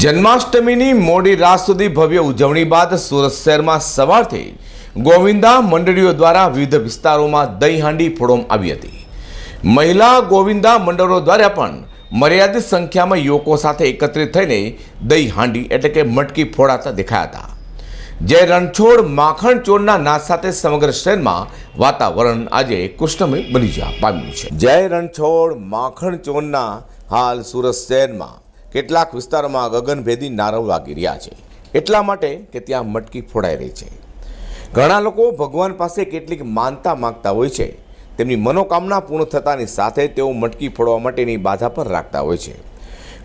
જન્માષ્ટમીની મોડી રાત સુધી ભવ્ય ઉજવણી બાદ સુરત શહેરમાં સવારથી ગોવિંદા મંડળીઓ દ્વારા વિવિધ વિસ્તારોમાં દહીં હાંડી ફોડવામાં આવી હતી. મહિલા ગોવિંદા મંડળો દ્વારા પણ મર્યાદિત સંખ્યામાં યુવકો સાથે એકત્રિત થઈને દહીં હાંડી એટલે કે મટકી ફોડાતા દેખાયા હતા. જય રણછોડ માખણ ચોરના નાદ સાથે સમગ્ર શહેરમાં વાતાવરણ આજે કૃષ્ણમય બની જવા પામ્યું છે. જય રણછોડ માખણ ચોરના હાલ સુરત શહેરમાં કેટલાક વિસ્તારોમાં ગગનભેદી નારવ વાગી રહ્યા છે. એટલા માટે કે ત્યાં મટકી ફોડાઈ રહી છે. ઘણા લોકો ભગવાન પાસે કેટલીક માનતા માંગતા હોય છે. તેમની મનોકામના પૂર્ણ થતાની સાથે તેઓ મટકી ફોડવા માટેની બાધા પર રાખતા હોય છે.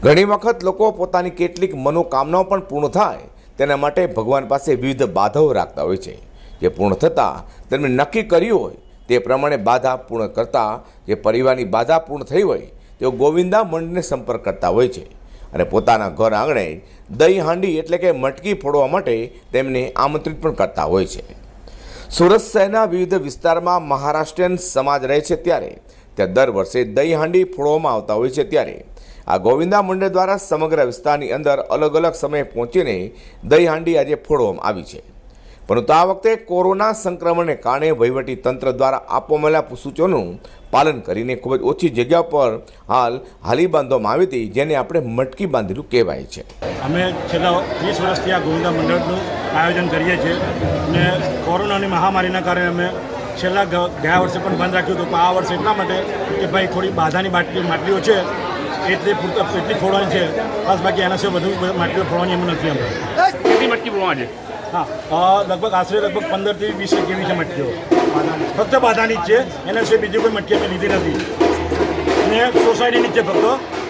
ઘણી વખત લોકો પોતાની કેટલીક મનોકામનાઓ પણ પૂર્ણ થાય, તેના માટે ભગવાન પાસે વિવિધ બાધાઓ રાખતા હોય છે. જે પૂર્ણ થતાં તેમણે નક્કી કર્યું હોય, તે પ્રમાણે બાધા પૂર્ણ કરતા, જે પરિવારની બાધા પૂર્ણ થઈ હોય, તેઓ ગોવિંદા મંડને સંપર્ક કરતા હોય છે. અને પોતાના ઘર આંગણે દહીં હાંડી એટલે કે મટકી ફોડવા માટે તેમને આમંત્રિત પણ કરતા હોય છે. સુરત શહેરના વિવિધ વિસ્તારમાં મહારાષ્ટ્રીયન સમાજ રહે છે ત્યારે ત્યાં દર વર્ષે દહીં હાંડી ફોડવામાં આવતા હોય છે ત્યારે આ ગોવિંદા મંડળ દ્વારા સમગ્ર વિસ્તારની અંદર અલગ અલગ સમયે પહોંચીને દહીં હાંડી આજે ફોડવામાં આવી છે. પરંતુ આ વખતે કોરોના સંક્રમણને કારણે વહીવટી તંત્ર દ્વારા આપવામાં આવેલા સૂચનોનું પાલન કરીને ખૂબ જ ઓછી જગ્યા પર હાલ હાલી બાંધવામાં આવી હતી જેને આપણે મટકી બાંધેલું કહેવાય છે. અમે છેલ્લા ત્રીસ વર્ષથી આ ગોવિંદા મંડળનું આયોજન કરીએ છીએ અને કોરોનાની મહામારીના કારણે અમે છેલ્લા ગયા વર્ષે પણ બંધ રાખ્યું હતું પણ આ વર્ષે એટલા માટે કે ભાઈ થોડી બાધાની બાટલી માટલીઓ છે એટલે પૂરતા એટલી ફોડવાની છે બસ બાકી એના સિવાય વધુ માટલીઓ ફોડવાની એમ નથી અમે કેટલી મટકી બોલવા છે? હા લગભગ આશરે લગભગ પંદરથી વીસ એક જેવી છે મટકીઓ. ફક્ત બાધાની જ છે. એના સિવાય બીજી કોઈ મટકી અમે લીધી નથી. ને સોસાયટીની જ છે ફક્ત.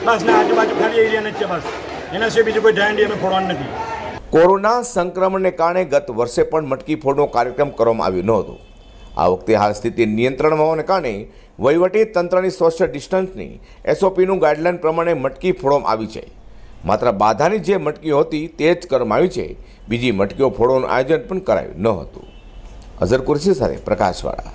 બસ ને આજુબાજુ ખાલી એરિયાની જ છે બસ. એના સિવાય બીજી કોઈ ડાયન્ડી અમે ફોડવાની નથી. કોરોના સંક્રમણને કારણે ગત વર્ષે પણ મટકી ફોડનો કાર્યક્રમ કરવામાં આવ્યો ન હતો આ વખતે હાલ સ્થિતિ નિયંત્રણમાં હોવાને કારણે વહીવટી તંત્રની સોશિયલ ડિસ્ટન્સની એસઓપીનું ગાઇડલાઇન પ્રમાણે મટકી ફોડવામાં આવી છે. માત્ર બાધાની જે મટકીઓ હતી તે જ કરવામાં આવી છે. બીજી મટકીઓ ફોડવાનું આયોજન પણ કરાયું ન હતું. अजर कुर्सीसारे प्रकाशवाडा